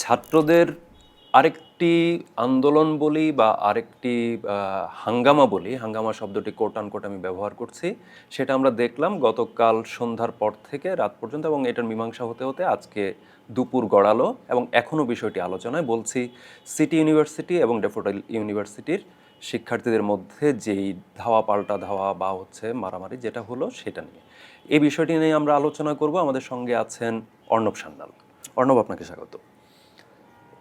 ছাত্রদের আরেকটি আন্দোলন বলি বা আরেকটি হাঙ্গামা বলি, হাঙ্গামা শব্দটি কোট আনকোট আমি ব্যবহার করছি, সেটা আমরা দেখলাম গতকাল সন্ধ্যার পর থেকে রাত পর্যন্ত এবং এটার মীমাংসা হতে হতে আজকে দুপুর গড়ালো এবং এখনও বিষয়টি আলোচনায় বলছি সিটি ইউনিভার্সিটি এবং ডেফোডাইল ইউনিভার্সিটির শিক্ষার্থীদের মধ্যে যেই ধাওয়া পাল্টা ধাওয়া বা হচ্ছে মারামারি যেটা হলো সেটা নিয়ে। এই বিষয়টি নিয়ে আমরা আলোচনা করব। আমাদের সঙ্গে আছেন অর্ণব সান্যাল। অর্ণব, আপনাকে স্বাগত।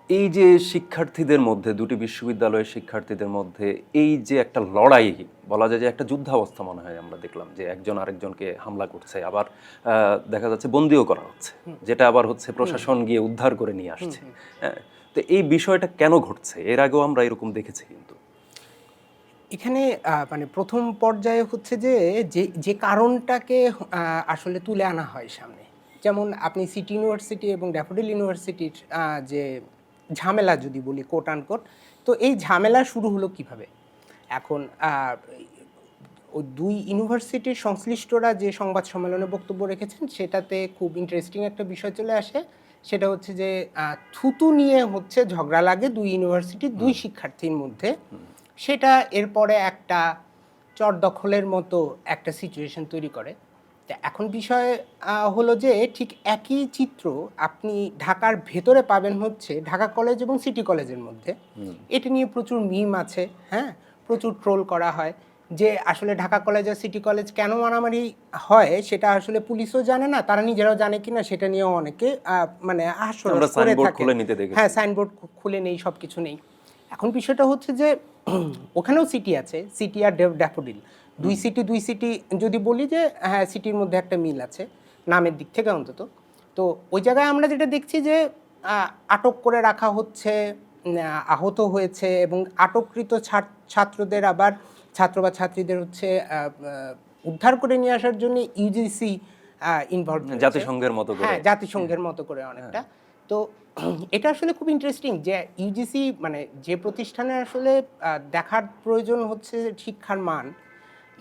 এই যে শিক্ষার্থীদের মধ্যে দুটি বিশ্ববিদ্যালয়ের শিক্ষার্থীদের মধ্যে এই যে একটা লড়াই বলা যায় যে একটা যুদ্ধাবস্থা মনে হয় আমরা দেখলাম যে একজন আরেকজনকে হামলা করছে আবার দেখা যাচ্ছে বন্দিও করা হচ্ছে যেটা আবার হচ্ছে প্রশাসন গিয়ে উদ্ধার করে নিয়ে আসছে। হ্যাঁ তো এই বিষয়টা কেন ঘটছে? এর আগেও আমরা এরকম দেখেছি কিন্তু। এখানে মানে প্রথম পর্যায়ে হচ্ছে যে যে যে কারণটাকে আসলে তুলে আনা হয় সামনে। যেমন আপনি সিটি ইউনিভার্সিটি এবং ড্যাফোডিল ইউনিভার্সিটির যে ঝামেলা যদি বলি কোট আনকোট তো এই ঝামেলা শুরু হলো কীভাবে? এখন দুই ইউনিভার্সিটির সংশ্লিষ্টরা যে সংবাদ সম্মেলনে বক্তব্য রেখেছেন সেটাতে খুব ইন্টারেস্টিং একটা বিষয় চলে আসে। সেটা হচ্ছে যে থুতু নিয়ে হচ্ছে ঝগড়া লাগে দুই ইউনিভার্সিটির দুই শিক্ষার্থীর মধ্যে। সেটা এরপরে একটা চর দখলের মতো একটা সিচুয়েশন তৈরি করে। তা এখন বিষয় হলো যে ঠিক একই চিত্র আপনি ঢাকার ভেতরে পাবেন হচ্ছে ঢাকা কলেজ এবং সিটি কলেজের মধ্যে। এটা নিয়ে প্রচুর মিম আছে হ্যাঁ? প্রচুর ট্রোল করা হয় যে আসলে ঢাকা কলেজ আর সিটি কলেজ কেন মারামারি হয় সেটা আসলে পুলিশও জানে না তারা নিজেরাও জানে কিনা সেটা নিয়েও অনেকে মানে হাস্যরস করে থাকে। হ্যাঁ সাইনবোর্ড খুলে নেই সব কিছু নেই। এখন বিষয়টা হচ্ছে যে ওখানেও সিটি আছে সিটি আর ড্যাফ- ড্যাফোডিল। দুই সিটি দুই সিটি যদি বলি যে হ্যাঁ সিটির মধ্যে একটা মিল আছে নামের দিক থেকে অন্তত। তো ওই জায়গায় আমরা যেটা দেখছি যে আটক করে রাখা হচ্ছে আহত হয়েছে এবং আটককৃত ছাত্রদের আবার ছাত্র বা ছাত্রীদের হচ্ছে উদ্ধার করে নিয়ে আসার জন্য ইউজিসি ইনভলভ জাতিসংঘের মতো করে। হ্যাঁ জাতিসংঘের মতো করে অনেকটা। তো এটা আসলে খুব ইন্টারেস্টিং যে ইউজিসি মানে যে প্রতিষ্ঠানে আসলে দেখার প্রয়োজন হচ্ছে শিক্ষার মান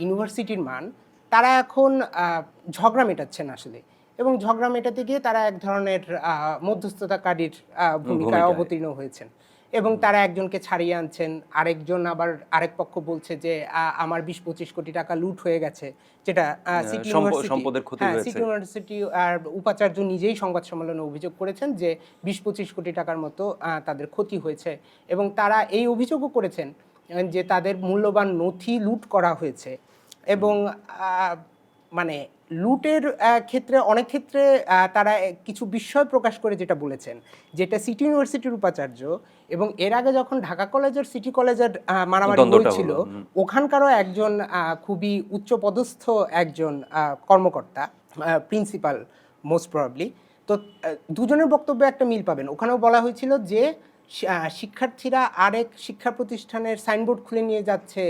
ইউনিভার্সিটির মান তারা এখন ঝগড়া মেটাচ্ছেন আসলে। এবং ঝগড়া মেটাতে গিয়ে তারা এক ধরনের মধ্যস্থতাকারীর ভূমিকায়। অবতীর্ণ হয়েছেন। এবং তারা একজনকে ছাড়িয়ে আনছেন আরেকজন আবার আরেক পক্ষ বলছে যে আমার বিশ পঁচিশ কোটি টাকা লুট হয়ে গেছে যেটা সিটি সম্পদের সিটি ইউনিভার্সিটি আর উপাচার্য নিজেই সংবাদ সম্মেলনে অভিযোগ করেছেন যে বিশ পঁচিশ কোটি টাকার মতো তাদের ক্ষতি হয়েছে। এবং তারা এই অভিযোগও করেছেন যে তাদের মূল্যবান নথি লুট করা হয়েছে। এবং মানে লুটের ক্ষেত্রে অনেক ক্ষেত্রে তারা কিছু বিস্ময় প্রকাশ করে যেটা বলেছেন। যেটা সিটি ইউনিভার্সিটির উপাচার্য এবং এর আগে যখন ঢাকা কলেজের সিটি কলেজের মারামারি হয়েছিল ওখানকারও একজন খুবই উচ্চপদস্থ একজন কর্মকর্তা প্রিন্সিপাল মোস্ট প্রবাবলি। তো দুজনের বক্তব্যে একটা মিল পাবেন। ওখানেও বলা হয়েছিল যে শিক্ষার্থীরা আরেক শিক্ষা প্রতিষ্ঠানের সাইনবোর্ড খুলে নিয়ে যাচ্ছে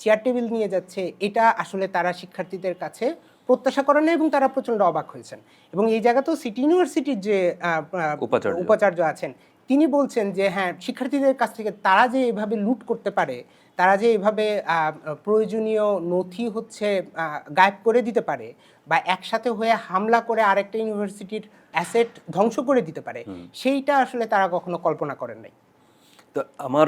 চেয়ার টেবিল নিয়ে যাচ্ছে এটা আসলে তারা শিক্ষার্থীদের কাছে প্রত্যাশা করে না এবং তারা প্রচণ্ড অবাক হয়েছেন। এবং এই জায়গাতেও সিটি ইউনিভার্সিটির যে উপাচার্য। আছেন তিনি বলছেন যে হ্যাঁ শিক্ষার্থীদের কাছ থেকে তারা যে এভাবে লুট করতে পারে তারা যে এভাবে প্রয়োজনীয় নথি হচ্ছে গায়েব করে দিতে পারে বা একসাথে হয়ে হামলা করে আরেকটা ইউনিভার্সিটির অ্যাসেট ধ্বংস করে দিতে পারে সেইটা আসলে তারা কখনো কল্পনা করেন নাই। তো আমার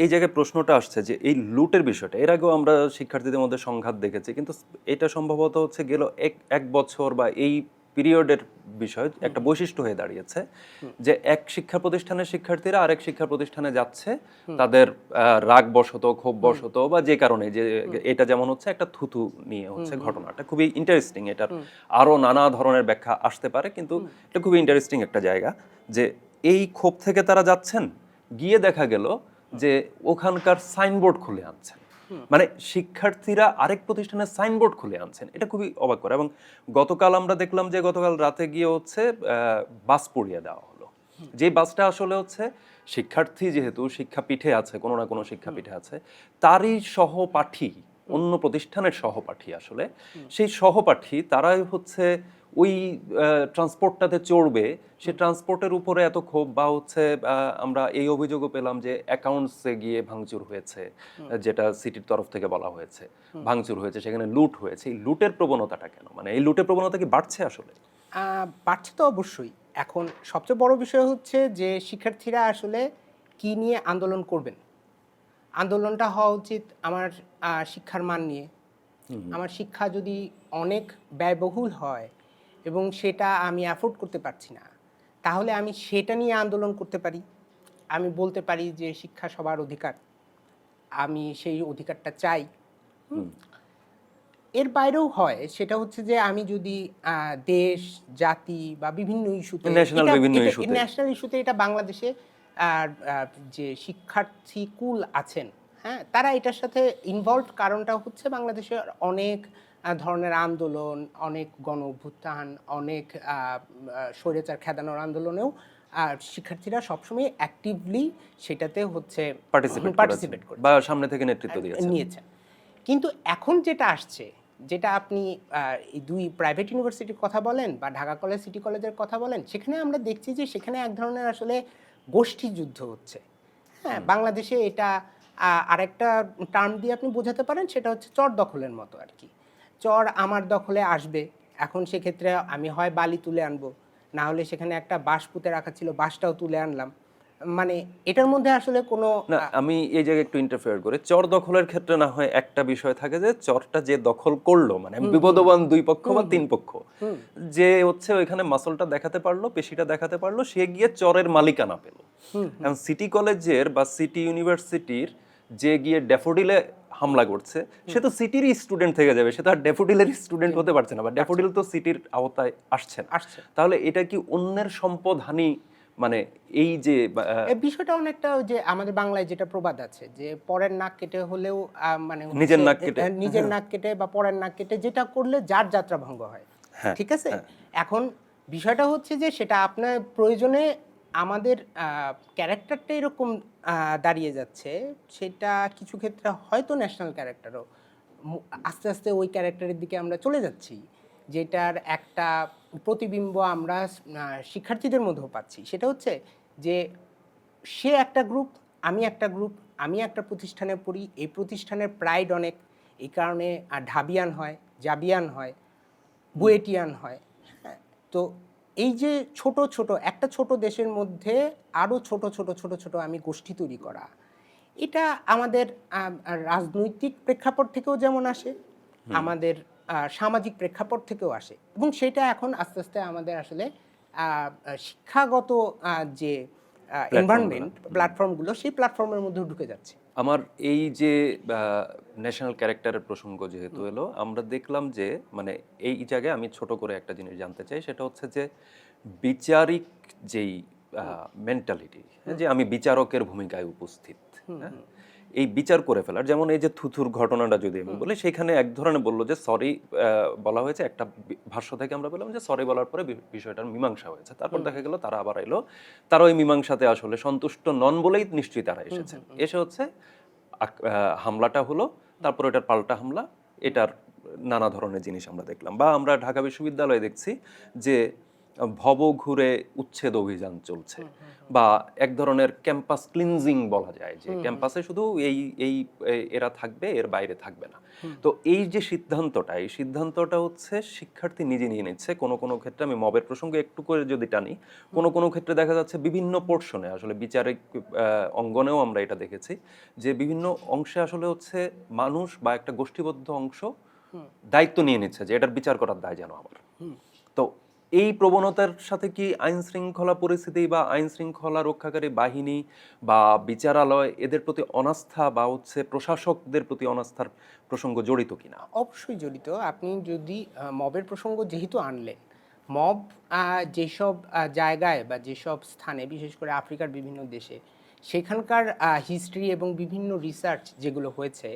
এই জায়গায় প্রশ্নটা আসছে যে এই লুটের বিষয়টা এর আগেও আমরা শিক্ষার্থীদের মধ্যে সংঘাত দেখেছি কিন্তু এটা সম্ভবত হচ্ছে গেল এক এক বছর বা এই পিরিয়ডের বিষয় একটা বৈশিষ্ট্য হয়ে দাঁড়িয়েছে যে এক শিক্ষা প্রতিষ্ঠানের শিক্ষার্থীরা আরেক শিক্ষা প্রতিষ্ঠানে যাচ্ছে তাদের আহ, রাগ বশত ক্ষোভ বশত বা যে কারণে যে এটা যেমন হচ্ছে একটা থুথু নিয়ে হচ্ছে ঘটনাটা। খুবই ইন্টারেস্টিং এটার আরও নানা ধরনের ব্যাখ্যা আসতে পারে কিন্তু এটা খুবই ইন্টারেস্টিং একটা জায়গা যে এই ক্ষোভ থেকে তারা যাচ্ছেন গিয়ে দেখা গেল যে ওখানকার সাইনবোর্ড খুলে আনছেন। মানে শিক্ষার্থীরা আরেক প্রতিষ্ঠানের সাইনবোর্ড খুলে আনছেন। এটা খুবই অবাক করে এবং গতকাল আমরা দেখলাম যে গতকাল রাতে গিয়ে হচ্ছে বাস পড়িয়ে দেওয়া হলো। যে বাসটা আসলে হচ্ছে শিক্ষার্থী যেহেতু, শিক্ষাপীঠে আছে, কোনো না কোনো শিক্ষাপীঠে আছে, তারই সহপাঠী, অন্য প্রতিষ্ঠানের সহপাঠী আসলে, সেই সহপাঠী তারাই হচ্ছে ওই ট্রান্সপোর্টটাতে চড়বে সে ট্রান্সপোর্টের উপরে এত ক্ষোভ বা হচ্ছে আমরা এই অভিযোগও পেলাম যে অ্যাকাউন্টসে গিয়ে ভাঙচুর হয়েছে যেটা সিটির তরফ থেকে বলা হয়েছে। ভাঙচুর হয়েছে সেখানে লুট হয়েছে। এই লুটের প্রবণতাটা কেন? মানে এই লুটের প্রবণতা কি বাড়ছে আসলে? বাড়ছে তো অবশ্যই। এখন সবচেয়ে বড় বিষয় হচ্ছে যে শিক্ষার্থীরা আসলে কি নিয়ে আন্দোলন করবেন? আন্দোলনটা হওয়া উচিত আমার শিক্ষার মান নিয়ে। আমার শিক্ষা যদি অনেক ব্যয়বহুল হয় এবং সেটা আমি অ্যাফোর্ড করতে পারছি না। তাহলে আমি সেটা নিয়ে আন্দোলন করতে পারি। আমি বলতে পারি যে শিক্ষা সবার অধিকার। আমি সেই অধিকারটা চাই। এর বাইরেও হয় সেটা হচ্ছে যে আমি যদি আহ, দেশ জাতি বা বিভিন্ন ইস্যুতে। ন্যাশনাল ইস্যুতে। এটা বাংলাদেশে যে শিক্ষার্থী কুল আছেন হ্যাঁ তারা এটার সাথে ইনভলভ কারণটা হচ্ছে বাংলাদেশের অনেক ধরনের আন্দোলন অনেক গণ অভ্যুত্থান অনেক স্বৈরাচার খেদানোর আন্দোলনেও আর শিক্ষার্থীরা সবসময় অ্যাক্টিভলি সেটাতে হচ্ছে পার্টিসিপেট করে বা সামনে থেকে নেতৃত্ব দিয়েছে নিয়েছেন। কিন্তু এখন যেটা আসছে যেটা আপনি এই দুই প্রাইভেট ইউনিভার্সিটির কথা বলেন বা ঢাকা কলেজ সিটি কলেজের কথা বলেন সেখানে আমরা দেখছি যে সেখানে এক ধরনের আসলে গোষ্ঠী যুদ্ধ হচ্ছে। হ্যাঁ বাংলাদেশে এটা আরেকটা টার্ম দিয়ে আপনি বোঝাতে পারেন সেটা হচ্ছে চর দখলের মতো আর কি। চর আমার দখলে আসবে। এখন সেক্ষেত্রে আমি হয় বালি তুলে আনব। না হলে সেখানে একটা বাঁশ পুঁতে রাখা ছিল বাঁশটাও তুলে আনলাম। মানে এটার মধ্যে আসলে কোনো না আমি এই জায়গায় একটু ইন্টারফেয়ার করে। চর দখলের ক্ষেত্রে না হয় একটা বিষয় থাকে যে চরটা যে দখল করল মানে বিপদবান দুই পক্ষ বা তিন পক্ষ যে হচ্ছে ওইখানে মাসলটা দেখাতে পারল পেশিটা দেখাতে পারল সে গিয়ে চরের মালিকানা পেল। কারণ সিটি কলেজের বা সিটি ইউনিভার্সিটির যে গিয়ে ড্যাফোডিলে হামলা করছে সে তো সিটিরই স্টুডেন্ট থেকে যাবে সে তো আর ড্যাফোডিলের স্টুডেন্ট হতে পারছে না বা ড্যাফোডিল তো সিটির আওতায় আসছে না। তাহলে এটা কি অন্যের সম্পদ হানি মানে এই যে বিষয়টা অনেকটা যে আমাদের বাংলায় যেটা প্রবাদ আছে যে পরের নাক কেটে হলেও মানে নিজের নাক কেটে। নিজের নাক কেটে বা পরের নাক কেটে যেটা করলে যার যাত্রা ভঙ্গ হয়। হ্যাঁ, ঠিক আছে? এখন বিষয়টা হচ্ছে যে সেটা আপনার প্রয়োজনে আমাদের ক্যারেক্টারটা এরকম দাঁড়িয়ে যাচ্ছে, সেটা কিছু ক্ষেত্রে হয়তো ন্যাশনাল ক্যারেক্টারও আস্তে আস্তে ওই ক্যারেক্টারের দিকে আমরা চলে যাচ্ছি, যেটার একটা প্রতিবিম্ব আমরা শিক্ষার্থীদের মধ্যেও পাচ্ছি। সেটা হচ্ছে যে, সে একটা গ্রুপ আমি একটা গ্রুপ আমি একটা প্রতিষ্ঠানে পড়ি, এই প্রতিষ্ঠানের প্রাইড অনেক, এই কারণে ঢাবিয়ান হয়, জাবিয়ান হয়, বুয়েটিয়ান হয় হ্যাঁ তো এই যে ছোট ছোট একটা ছোট দেশের মধ্যে আরও ছোট ছোট ছোট ছোট আমি গোষ্ঠী তৈরি করা এটা আমাদের রাজনৈতিক প্রেক্ষাপট থেকেও যেমন আসে আমাদের সামাজিক প্রেক্ষাপট থেকেও আসে এবং সেটা এখন আস্তে আস্তে আমাদের আসলে শিক্ষাগত যে এনভায়রনমেন্ট প্ল্যাটফর্মগুলো সেই প্ল্যাটফর্মের মধ্যে ঢুকে যাচ্ছে। আমার এই যে ন্যাশনাল ক্যারেক্টারের প্রসঙ্গ যেহেতু এলো আমরা দেখলাম যে মানে এই জায়গায় আমি ছোট করে একটা জিনিস জানতে চাই সেটা হচ্ছে যে বিচারিক যেই মেন্টালিটি যে আমি বিচারকের ভূমিকায় উপস্থিত হ্যাঁ? এই বিচার করে ফেলার যেমন এই যে থুথুর ঘটনাটা যদি আমি বলি সেখানে এক ধরনের বলল যে সরি বলা হয়েছে একটা ভাষ্য থেকে আমরা বললাম যে সরি বলার পরে বিষয়টার মীমাংসা হয়েছে। তারপর দেখা গেল তারা আবার এলো। তারা ওই মীমাংসাতে আসলে সন্তুষ্ট নন বলেই নিশ্চয়ই তারা এসেছে। এসে হচ্ছে হামলাটা হলো তারপর এটার পাল্টা হামলা এটার নানা ধরনের জিনিস আমরা দেখলাম। বা আমরা ঢাকা বিশ্ববিদ্যালয়ে দেখছি যে ভব ঘুরে উচ্ছেদ অভিযান চলছে। বা এক ধরনের ক্যাম্পাস ক্লিনজিং বলা যায় যে ক্যাম্পাসে শুধু এই এই এরা থাকবে এর বাইরে থাকবে না। তো এই যে সিদ্ধান্তটা এই সিদ্ধান্তটা হচ্ছে শিক্ষার্থী নিজে নিয়ে নিচ্ছে। কোনো কোনো ক্ষেত্রে আমি মবের প্রসঙ্গে একটু করে যদি টানি কোনো কোনো ক্ষেত্রে দেখা যাচ্ছে বিভিন্ন পোর্শনে আসলে বিচারিক আহ, অঙ্গনেও আমরা এটা দেখেছি যে বিভিন্ন অংশে আসলে হচ্ছে মানুষ বা একটা গোষ্ঠীবদ্ধ অংশ দায়িত্ব নিয়ে নিচ্ছে যে এটার বিচার করার দায় যেন আমার। তো এই প্রবণতার সাথে কি আইন শৃঙ্খলা পরিস্থিতি বা আইন শৃঙ্খলা রক্ষাকারী বাহিনী বা বিচারালয় এদের প্রতি অনাস্থা বা হচ্ছে প্রশাসকদের প্রতি অনাস্থার প্রসঙ্গ জড়িত কিনা? অবশ্যই জড়িত। আপনি যদি মবের প্রসঙ্গ যেহেতু আনলেন, মব যেসব জায়গায় বা যেসব স্থানে, বিশেষ করে আফ্রিকার বিভিন্ন দেশে, সেখানকার হিস্ট্রি এবং বিভিন্ন রিসার্চ যেগুলো হয়েছে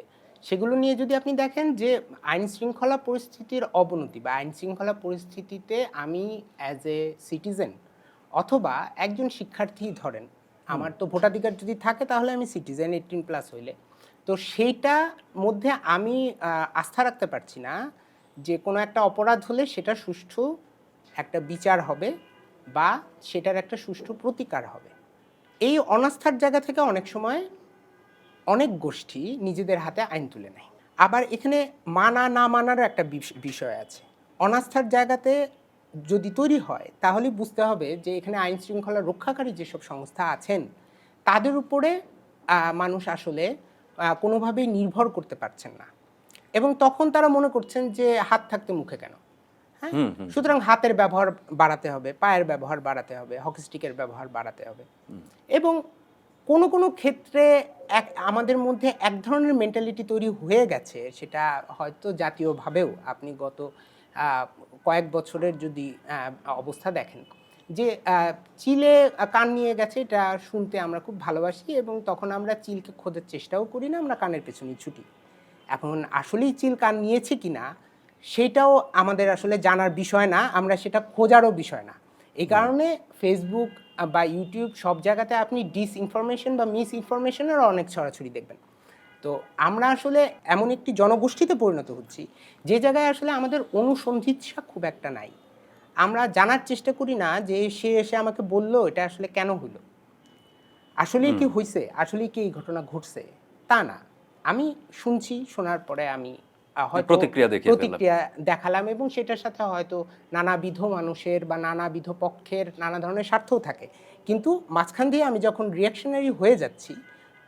সেগুলো নিয়ে যদি আপনি দেখেন যে আইন শৃঙ্খলা পরিস্থিতির অবনতি বা আইন শৃঙ্খলা পরিস্থিতিতে আমি অ্যাজ এ সিটিজেন অথবা একজন শিক্ষার্থী ধরেন আমার তো ভোটাধিকার যদি থাকে তাহলে আমি সিটিজেন এইটিন প্লাস হইলে। তো সেইটা মধ্যে আমি আস্থা রাখতে পারছি না যে কোনো একটা অপরাধ হলে সেটা সুষ্ঠু একটা বিচার হবে বা সেটার একটা সুষ্ঠু প্রতিকার হবে। এই অনাস্থার জায়গা থেকে অনেক সময় অনেক গোষ্ঠী নিজেদের হাতে আইন তুলে নেয়। আবার এখানে মানা না মানারও একটা বিষয় আছে। অনাস্থার জায়গাতে যদি তৈরি হয় তাহলে বুঝতে হবে যে এখানে আইন শৃঙ্খলা রক্ষাকারী যেসব সংস্থা আছেন তাদের উপরে আহ, মানুষ আসলে কোনোভাবেই নির্ভর করতে পারছেন না। এবং তখন তারা মনে করছেন যে হাত থাকতে মুখে কেন? হ্যাঁ। সুতরাং হাতের ব্যবহার বাড়াতে হবে পায়ের ব্যবহার বাড়াতে হবে হকি স্টিকের ব্যবহার বাড়াতে হবে। এবং কোনো কোনো ক্ষেত্রে এক আমাদের মধ্যে এক ধরনের মেন্টালিটি তৈরি হয়ে গেছে সেটা হয়তো জাতীয়ভাবেও আপনি গত কয়েক বছরের যদি অবস্থা দেখেন যে চিলে কান নিয়ে গেছে এটা শুনতে আমরা খুব ভালোবাসি এবং তখন আমরা চিলকে খোঁজার চেষ্টাও করি না আমরা কানের পেছনে ছুটি। এখন আসলেই চিল কান নিয়েছে কি না সেটাও আমাদের আসলে জানার বিষয় না আমরা সেটা খোঁজারও বিষয় না। এই কারণে ফেসবুক বা ইউটিউব সব জায়গাতে আপনি ডিস ইনফরমেশন বা মিস ইনফরমেশনেরও অনেক ছড়াছড়ি দেখবেন। তো আমরা আসলে এমন একটি জনগোষ্ঠীতে পরিণত হচ্ছি যে জায়গায় আসলে আমাদের অনুসন্ধিৎসা খুব একটা নাই। আমরা জানার চেষ্টা করি না যে সে এসে আমাকে বলল এটা আসলে কেন হলো? আসলে কি হয়েছে আসলে কি এই ঘটনা ঘটছে? তা না। আমি শুনছি শোনার পরে আমি প্রতিক্রিয়া দেখিয়ে প্রতিক্রিয়া দেখালাম এবং সেটার সাথে হয়তো নানাবিধ মানুষের বা নানাবিধ পক্ষের নানা ধরনের স্বার্থও থাকে। কিন্তু মাঝখান দিয়ে আমি যখন রিয়াকশনারি হয়ে যাচ্ছি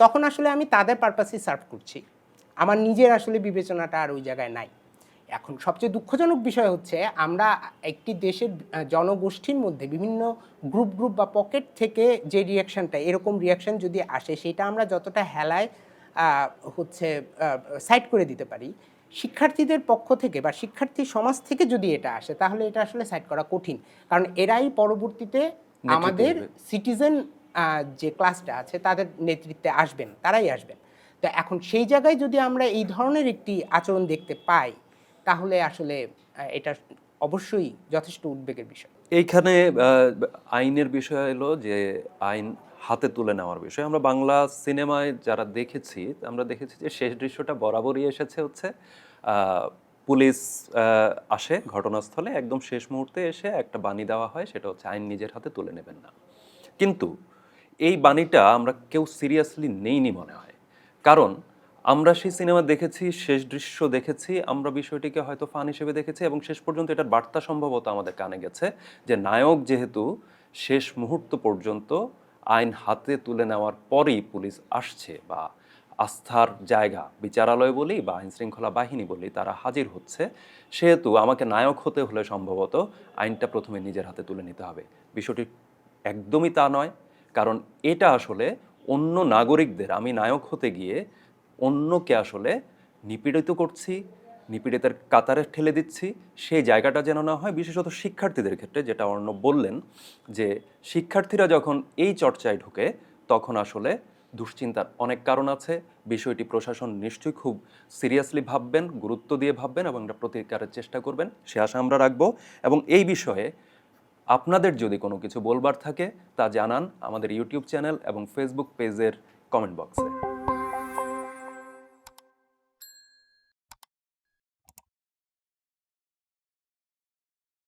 তখন আসলে আমি তাদের পারপাসই সার্ভ করছি। আমার নিজের আসলে বিবেচনাটা আর ওই জায়গায় নাই। এখন সবচেয়ে দুঃখজনক বিষয় হচ্ছে আমরা একটি দেশের জনগোষ্ঠীর মধ্যে বিভিন্ন গ্রুপ গ্রুপ বা পকেট থেকে যে রিয়াকশনটা এরকম রিয়াকশন যদি আসে সেটা আমরা যতটা হেলায় হচ্ছে সাইড করে দিতে পারি শিক্ষার্থীদের পক্ষ থেকে বা শিক্ষার্থী সমাজ থেকে যদি এটা আসে তাহলে এটা আসলে সাইড করা কঠিন। কারণ এরাই পরবর্তীতে আমাদের সিটিজেন যে ক্লাসটা আছে তাদের নেতৃত্বে আসবেন তারাই আসবেন। তো এখন সেই জায়গায় যদি আমরা এই ধরনের একটি আচরণ দেখতে পাই তাহলে আসলে এটা অবশ্যই যথেষ্ট উদ্বেগের বিষয়। এইখানে আইনের বিষয় এলো যে আইন হাতে তুলে নেওয়ার বিষয়। আমরা বাংলা সিনেমায় যারা দেখেছি, আমরা দেখেছি যে শেষ দৃশ্যটা বরাবরই এসেছে হচ্ছে পুলিশ আসে ঘটনাস্থলে, একদম শেষ মুহূর্তে এসে একটা বাণী দেওয়া হয়, সেটা হচ্ছে আইন নিজের হাতে তুলে নেবেন না। কিন্তু এই বাণীটা আমরা কেউ সিরিয়াসলি নেইনি মনে হয়। কারণ আমরা সেই সিনেমা দেখেছি, শেষ দৃশ্য দেখেছি, আমরা বিষয়টিকে হয়তো ফান হিসেবে দেখেছি এবং শেষ পর্যন্ত এটার বার্তা সম্ভবত আমাদের কানে গেছে যে নায়ক যেহেতু শেষ মুহূর্ত পর্যন্ত আইন হাতে তুলে নেওয়ার পরেই পুলিশ আসছে বা আস্থার জায়গা বিচারালয় বলি বা আইন শৃঙ্খলা বাহিনী বলি তারা হাজির হচ্ছে। সেহেতু আমাকে নায়ক হতে হলে সম্ভবত আইনটা প্রথমে নিজের হাতে তুলে নিতে হবে। বিষয়টি একদমই তা নয়, কারণ এটা আসলে অন্য নাগরিকদের, আমি নায়ক হতে গিয়ে অন্যকে আসলে নিপীড়িত করছি নিপীড়িতের কাতারে ঠেলে দিচ্ছি। সেই জায়গাটা যেন না হয়, বিশেষত শিক্ষার্থীদের ক্ষেত্রে, যেটা অর্ণব বললেন, যে শিক্ষার্থীরা যখন এই চর্চায় ঢুকে, তখন আসলে দুশ্চিন্তার অনেক কারণ আছে। বিষয়টি প্রশাসন নিশ্চয়ই খুব সিরিয়াসলি ভাববেন, গুরুত্ব দিয়ে ভাববেন এবং এটা প্রতিকারের চেষ্টা করবেন। সে আশা আমরা রাখব। এবং এই বিষয়ে আপনাদের যদি কোনো কিছু বলবার থাকে, তা জানান আমাদের ইউটিউব চ্যানেল এবং ফেসবুক পেজের কমেন্ট বক্সে।